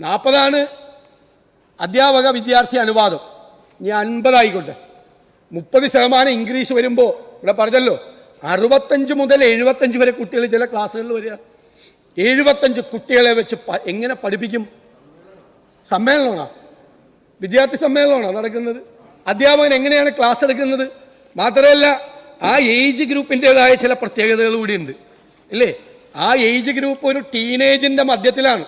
നാൽപ്പതാണ് അധ്യാപക വിദ്യാർത്ഥി അനുപാതം ഇനി അൻപതായിക്കോട്ടെ. മുപ്പത് ശതമാനം ഇംഗ്ലീഷ് വരുമ്പോൾ ഇവിടെ പറഞ്ഞല്ലോ അറുപത്തഞ്ച് മുതൽ എഴുപത്തഞ്ച് വരെ കുട്ടികൾ ചില ക്ലാസ്സുകളിൽ വരിക. എഴുപത്തഞ്ച് കുട്ടികളെ വെച്ച് എങ്ങനെ പഠിപ്പിക്കും? സമ്മേളനമാണോ? വിദ്യാർത്ഥി സമ്മേളനമാണോ നടക്കുന്നത്? അധ്യാപകൻ എങ്ങനെയാണ് ക്ലാസ് എടുക്കുന്നത്? മാത്രമല്ല ആ ഏജ് ഗ്രൂപ്പിന്റെതായ ചില പ്രത്യേകതകൾ കൂടിയുണ്ട്. ഇല്ലേ? ആ ഏജ് ഗ്രൂപ്പ് ഒരു ടീനേജിന്റെ മധ്യത്തിലാണ്.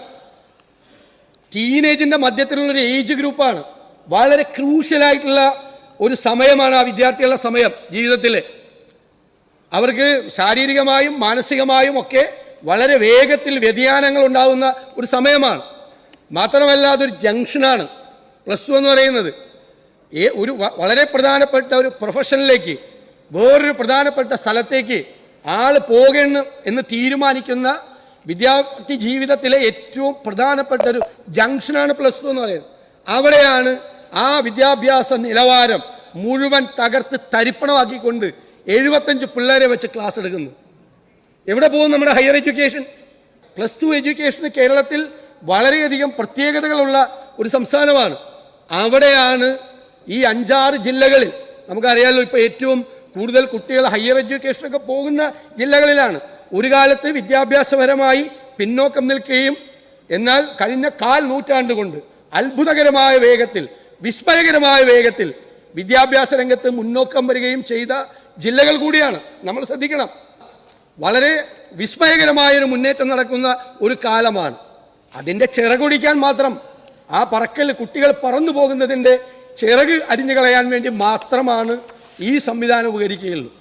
ടീനേജിന്റെ മധ്യത്തിലുള്ള ഒരു ഏജ് ഗ്രൂപ്പാണ്. വളരെ ക്രൂഷ്യലായിട്ടുള്ള ഒരു സമയമാണ് ആ വിദ്യാർത്ഥികളുടെ സമയം ജീവിതത്തിൽ. അവർക്ക് ശാരീരികമായും മാനസികമായും ഒക്കെ വളരെ വേഗത്തിൽ വ്യതിയാനങ്ങൾ ഉണ്ടാകുന്ന ഒരു സമയമാണ്. മാത്രമല്ല അതൊരു ജംഗ്ഷനാണ് പ്ലസ് ടു എന്ന് പറയുന്നത്. ഏ ഒരു വളരെ പ്രധാനപ്പെട്ട ഒരു പ്രൊഫഷനിലേക്ക് വേറൊരു പ്രധാനപ്പെട്ട സ്ഥലത്തേക്ക് ആൾ പോകണം എന്ന് തീരുമാനിക്കുന്ന വിദ്യാർത്ഥി ജീവിതത്തിലെ ഏറ്റവും പ്രധാനപ്പെട്ട ഒരു ജംഗ്ഷനാണ് പ്ലസ് ടു എന്ന് പറയുന്നത്. അവിടെയാണ് ആ വിദ്യാഭ്യാസ നിലവാരം മുഴുവൻ തകർത്ത് തരിപ്പണമാക്കിക്കൊണ്ട് എഴുപത്തഞ്ച് പിള്ളേരെ വെച്ച് ക്ലാസ് എടുക്കുന്നു എവിടെ പോകും നമ്മുടെ higher education? Plus two education കേരളത്തിൽ വളരെയധികം പ്രത്യേകതകളുള്ള ഒരു സംസ്ഥാനമാണ്. അവിടെയാണ് ഈ അഞ്ചാറ് ജില്ലകളിൽ നമുക്കറിയാമല്ലോ ഇപ്പോൾ ഏറ്റവും കൂടുതൽ കുട്ടികൾ ഹയർ എഡ്യൂക്കേഷനൊക്കെ പോകുന്ന ജില്ലകളിലാണ്. ഒരു കാലത്ത് വിദ്യാഭ്യാസപരമായി പിന്നോക്കം നിൽക്കുകയും എന്നാൽ കഴിഞ്ഞ കാൽ നൂറ്റാണ്ട് കൊണ്ട് അത്ഭുതകരമായ വേഗത്തിൽ വിസ്മയകരമായ വേഗത്തിൽ വിദ്യാഭ്യാസ രംഗത്ത് മുന്നോക്കം വരികയും ചെയ്ത ജില്ലകൾ കൂടിയാണ്. നമ്മൾ ശ്രദ്ധിക്കണം. വളരെ വിസ്മയകരമായ ഒരു മുന്നേറ്റം നടക്കുന്ന ഒരു കാലമാണ്. അതിന്റെ ചിറകൊടിക്കാൻ മാത്രം ആ പറക്കൽ കുട്ടികൾ പറന്നു പോകുന്നതിന്റെ ചിറക് അരിഞ്ഞു കളയാൻ വേണ്ടി മാത്രമാണ് ഈ സംവിധാനം ഉപകരിക്കുകയുള്ളൂ.